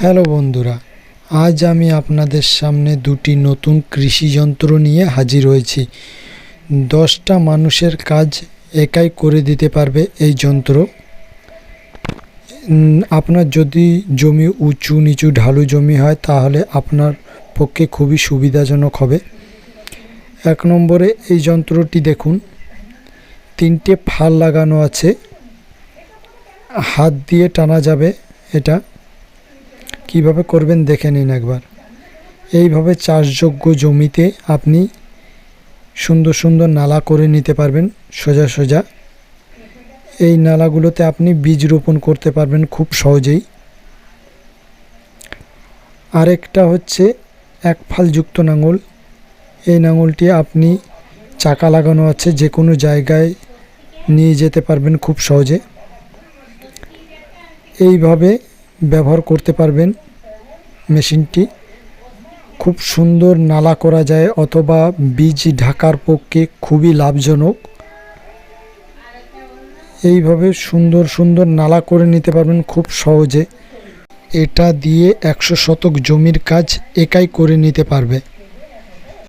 Hello বন্ধুরা, আজ আমি আপনাদের সামনে দুটি নতুন কৃষি যন্ত্র নিয়ে হাজির হয়েছি। দশটা মানুষের কাজ একাই করে দিতে পারবে এই যন্ত্র। আপনার যদি জমি উঁচু নিচু ঢালু জমি হয়, তাহলে আপনার পক্ষে খুবই সুবিধাজনক হবে। এক নম্বরে এই যন্ত্রটি দেখুন, তিনটে ফাল লাগানো আছে। হাত দিয়ে টানা যাবে এটা। কীভাবে করবেন দেখে নিন একবার। এইভাবে চাষযোগ্য জমিতে আপনি সুন্দর সুন্দর নালা করে নিতে পারবেন সোজা সোজা। এই নালাগুলোতে আপনি বীজ রোপণ করতে পারবেন খুব সহজেই। আরেকটা হচ্ছে এক ফালযুক্ত নাঙল। এই নাঙলটি আপনি চাকা লাগানো আছে যে কোনো জায়গায় নিয়ে যেতে পারবেন খুব সহজে। এইভাবে ব্যবহার করতে পারবেন মেশিনটি। খুব সুন্দর নালা করা যায় অথবা বীজ ঢাকার পক্ষে খুবই লাভজনক। এইভাবে সুন্দর সুন্দর নালা করে নিতে পারবেন খুব সহজে। এটা দিয়ে একশো শতক জমির কাজ একাই করে নিতে পারবে।